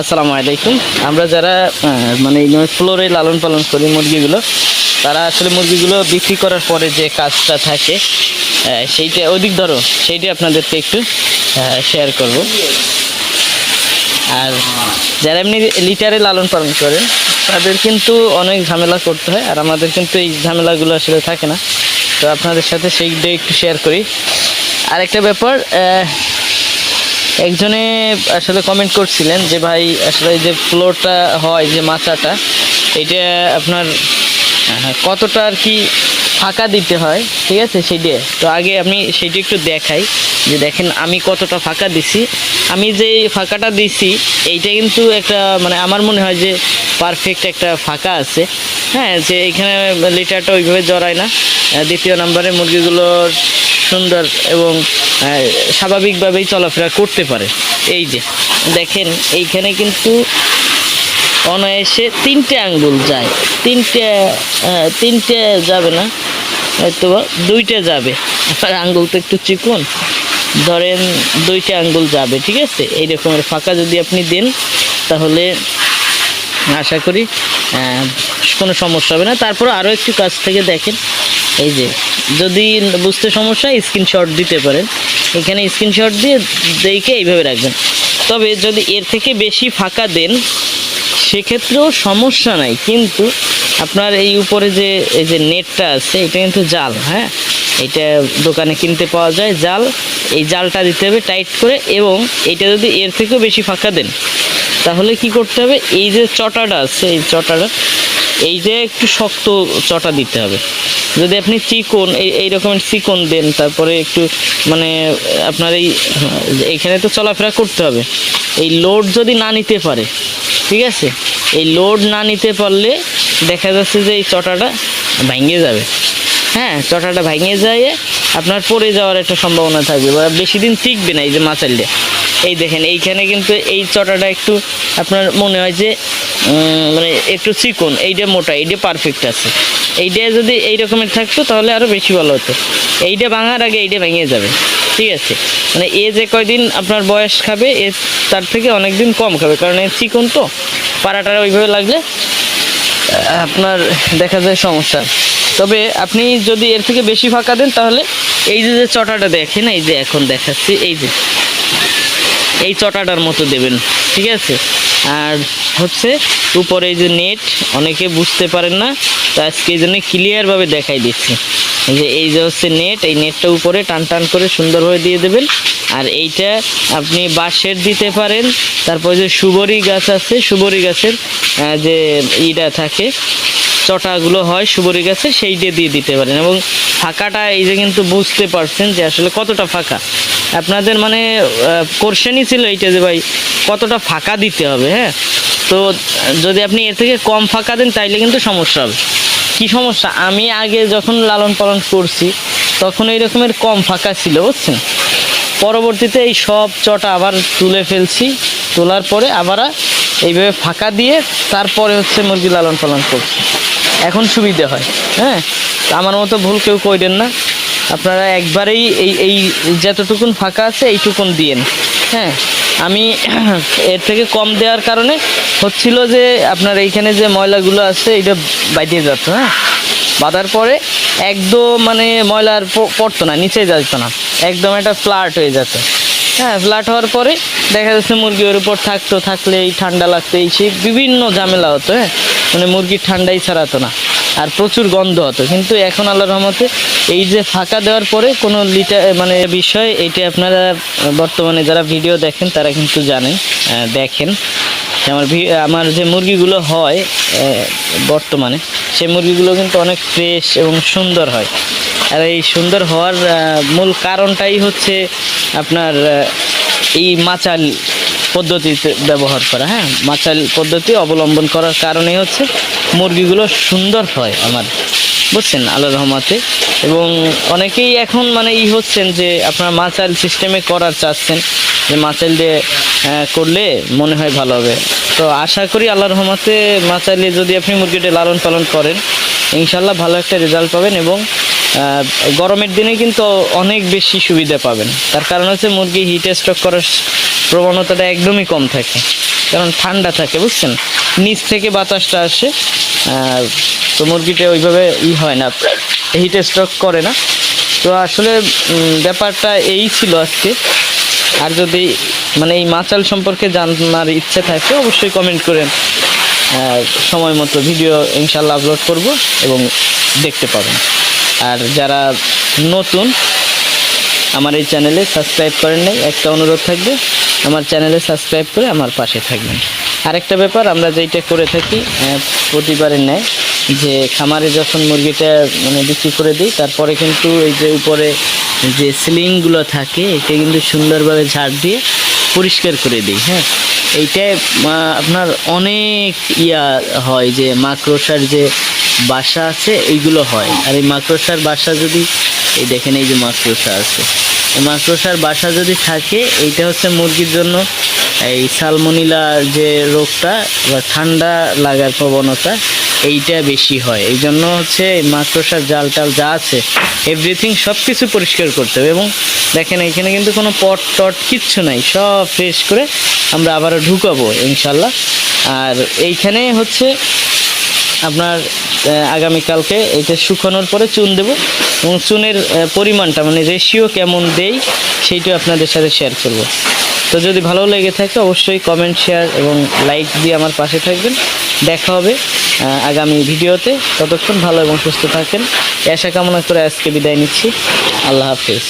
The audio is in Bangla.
আসসালামু আলাইকুম। আমরা যারা মানে ফ্লোরে লালন পালন করি মুরগিগুলো, তারা আসলে মুরগিগুলো বিক্রি করার পরে যে কাজটা থাকে সেইটা অধিক ধরো, সেইটা আপনাদেরকে একটু শেয়ার করব। আর যারা এমনি লিটারে লালন পালন করেন, তাদের কিন্তু অনেক ঝামেলা করতে হয়, আর আমাদের কিন্তু এই ঝামেলাগুলো আসলে থাকে না। তো আপনাদের সাথে সেইটা একটু শেয়ার করি। আরেকটা ব্যাপার একজনে আসলে কমেন্ট করছিলেন যে ভাই আসলে যে ফ্লোরটা হয় যে মাচাটা এটা আপনার আহ, কতটা আর কি ফাঁকা দিতে হয় ঠিক আছে সেইটা তো আগে আমি সেইটা একটু দেখাই যে দেখেন আমি কতটা ফাঁকা দিছি। আমি যে ফাঁকাটা দিছি এইটা কিন্তু একটা মানে আমার মনে হয় যে পারফেক্ট একটা ফাঁকা আছে। হ্যাঁ যে এখানে লিটারটা ওইভাবে জড়ায় না। দ্বিতীয় নম্বরে মুরগিগুলোর সুন্দর এবং স্বাভাবিকভাবেই চলাফেরা করতে পারে। এই যে, দেখেন, এইখানে কিন্তু অনায়াসে তিনটে আঙ্গুল যায়। তিনটে তিনটে যাবে না হয়তো দুইটা যাবে। আর আঙ্গুল তো একটু চিকন। ধরেন, দুইটা আঙ্গুল যাবে, ঠিক আছে? এই রকমের ফাঁকা যদি আপনি দেন, তাহলে আশা করি কোনো সমস্যা হবে না। তারপর আরও একটু কাছ থেকে দেখেন, এই যে যদি বুঝতে সমস্যা স্ক্রিনশট দিতে পারেন। এখানে স্ক্রিনশট দিয়ে দেখে এইভাবে রাখবেন। তবে যদি এর থেকে বেশি ফাঁকা দেন, সেক্ষেত্রেও সমস্যা নাই। কিন্তু আপনার এই উপরে যে, এই যে নেটটা আছে, এটা কিন্তু জাল হ্যাঁ? এটা দোকানে কিনতে পাওয়া যায় জাল। এই জালটা দিতে হবে টাইট করে এবং এটা যদি এর থেকেও বেশি ফাঁকা দেন, তাহলে কি করতে হবে? এই যে চটাটা আছে, এই চটাটা এই যে একটু শক্ত চটা দিতে হবে। যদি আপনি চিকন, এই এই রকমের চিকন দেন, তারপরে একটু মানে আপনার এই এইখানে তো চলাফেরা করতে হবে। এই লোড যদি না নিতে পারে, ঠিক আছে? এই লোড না নিতে পারলে দেখা যাচ্ছে যে এই চটাটা ভেঙে যাবে। হ্যাঁ চটাটা ভেঙে যায় আপনার পড়ে যাওয়ার একটা সম্ভাবনা থাকবে বা বেশি দিন টিকবে না এই যে মাচালটা। এই দেখেন, এইখানে কিন্তু এই চটাটা একটু আপনার মনে হয় যে মানে একটু চিকন, এইটা মোটা, এইটা পারফেক্ট আছে। এইটা যদি এই রকমের থাকতো, তাহলে আরও বেশি ভালো হতো। এইটা ভাঙার আগে এইটা ভেঙে যাবে, ঠিক আছে? মানে এ যে কয়দিন আপনার বয়স খাবে, এ তার থেকে অনেক দিন কম খাবে, কারণ এ চিকন তো। পাড়াটা ওইভাবে লাগলে আপনার দেখা যায় সমস্যা। তবে আপনি যদি এর থেকে বেশি ফাঁকা দেন, তাহলে এই যে চটাটা দেখেন, এই যে এখন দেখাচ্ছি, এই যে। এই চটাটার মতো দেবেন, ঠিক আছে? আর হচ্ছে উপরে এই যে নেট, অনেকে বুঝতে পারেন না, তো আজকে এই জন্য ক্লিয়ারভাবে দেখাই দিচ্ছি। যে, এই যে হচ্ছে নেট, এই নেটটা উপরে টান টান করে সুন্দরভাবে দিয়ে দেবেন। আর এইটা আপনি বাঁশের দিতে পারেন, তারপর যে সুবরি গাছ আছে, সুবরি গাছের যে ইটা থাকে, চটাগুলো হয় সুবরি গাছে সেইটা দিয়ে দিতে পারেন। এবং ফাঁকাটা এই যে কিন্তু বুঝতে পারছেন যে আসলে কতটা ফাঁকা। আপনাদের মানে কোশ্চেনই ছিল এইটা যে ভাই, কতটা ফাঁকা দিতে হবে হ্যাঁ? তো যদি আপনি এর থেকে কম ফাঁকা দেন, তাইলে কিন্তু সমস্যা হবে। কী সমস্যা? আমি আগে যখন লালন পালন করছি, তখন এই রকমের কম ফাঁকা ছিল, বুঝছেন? পরবর্তীতে এই সব চটা আবার তুলে ফেলছি, তোলার পরে আবার এইভাবে ফাঁকা দিয়ে তারপরে হচ্ছে মুরগি লালন পালন করছি। এখন সুবিধে হয় হ্যাঁ? আমার মতো ভুল কেউ কইরেন না। আপনারা একবারেই এই এই যতটুকুন ফাঁকা আছে এইটুকুন দিয়েন। হ্যাঁ আমি এর থেকে কম দেওয়ার কারণে হচ্ছিল যে আপনার এইখানে যে ময়লাগুলো আছে এটা বাইরে যেত হ্যাঁ? বাঁধার পরে একদম মানে ময়লার পড়তো না, নিচে যেত না। একদম একটা ফ্ল্যাট হয়ে যেত হ্যাঁ ফ্ল্যাট হওয়ার পরে দেখা যাচ্ছে মুরগি ওর উপর থাকতো থাকলে এই ঠান্ডা লাগতো, এই সেই বিভিন্ন ঝামেলা হতো হ্যাঁ? মানে মুরগির ঠান্ডাই ছাড়াতো না। আর প্রচুর গন্ধ হতো। কিন্তু এখন আল্লাহর রহমতে এই যে ফাঁকা দেওয়ার পরে কোনো লিটার মানে বিষয় এইটা আপনারা বর্তমানে যারা ভিডিও দেখেন, তারা কিন্তু জানেন দেখেন। আমার আমার যে মুরগিগুলো হয় বর্তমানে, সেই মুরগিগুলো কিন্তু অনেক ফ্রেশ এবং সুন্দর হয়। আর এই সুন্দর হওয়ার মূল কারণটাই হচ্ছে আপনার এই মাচাল পদ্ধতিতে ব্যবহার করা হ্যাঁ? মাচাল পদ্ধতি অবলম্বন করার কারণে হচ্ছে মুরগিগুলো সুন্দর হয় আমার, বুঝছেন? আল্লাহ রহমাতে। এবং অনেকেই এখন মানে ই হচ্ছেন যে আপনার মাচাল সিস্টেমে করার চাচ্ছেন, যে মাচাল দিয়ে করলে মনে হয় ভালো হবে। তো আশা করি আল্লাহ রহমতে মাচালে যদি আপনি মুরগিটা লালন পালন করেন ইনশাল্লাহ ভালো একটা রেজাল্ট পাবেন এবং গরমের দিনে কিন্তু অনেক বেশি সুবিধা পাবেন। তার কারণ হচ্ছে মুরগি হিট স্ট্রোক করার প্রবণতাটা একদমই কম থাকে, কারণ ঠান্ডা থাকে, বুঝছেন? নিচ থেকে বাতাসটা আসে, আর তো মুরগিটা ওইভাবে ই হয় না হিটে স্ট্রোক করে না। তো আসলে ব্যাপারটা এই ছিল আজকে। আর যদি মানে এই মাচাল সম্পর্কে জানার ইচ্ছে থাকে, অবশ্যই কমেন্ট করেন সময় মতো ভিডিও ইনশাল্লাহ আপলোড করব এবং দেখতে পাবেন। আর যারা নতুন আমার এই চ্যানেলে সাবস্ক্রাইব করেন নাই, একটা অনুরোধ থাকবে, আমার চ্যানেলে সাবস্ক্রাইব করে আমার পাশে থাকবেন। আরেকটা ব্যাপার, আমরা যেইটা করে থাকি প্রতিবারের ন্যায়, যে খামারে যখন মুরগিটা মানে বিক্রি করে দিই, তারপরে কিন্তু এই যে উপরে যে সিলিংগুলো থাকে এটা কিন্তু সুন্দরভাবে ঝাড় দিয়ে পরিষ্কার করে দিই হ্যাঁ? এইটায় আপনার অনেক ইয়া হয় যে মাকড়সার যে বাসা আছে, এইগুলো হয়। আর এই মাকড়সার বাসা যদি, এই দেখেন এই যে মাকড়সা আছে। এই মাকড়সার বাসা যদি থাকে, এইটা হচ্ছে মুরগির জন্য এই সালমোনিলা যে রোগটা বা ঠান্ডা লাগার প্রবণতা এইটা বেশি হয়। এই জন্য হচ্ছে মাকড়সার জাল টাল যা আছে এভরিথিং সব কিছু পরিষ্কার করতে হবে এবং দেখেন এখানে কিন্তু কোনো পট টট কিচ্ছু নাই, সব ফ্রেশ করে আমরা আবারও ঢুকাবো ইনশাল্লাহ। আর এইখানে হচ্ছে আপনার আগামীকালকে এটা শুকানোর পরে চুন দেব এবং চুনের পরিমাণটা মানে রেশিও কেমন দেই, সেইটা আপনাদের সাথে শেয়ার করব। তো যদি ভালো লেগে থাকে অবশ্যই কমেন্ট শেয়ার এবং লাইক দিয়ে আমার পাশে থাকবেন। দেখা হবে আগামী ভিডিওতে। ততক্ষণ ভালো এবং সুস্থ থাকেন। আশা কামনা করে আজকে বিদায় নিচ্ছি। আল্লাহ হাফিজ।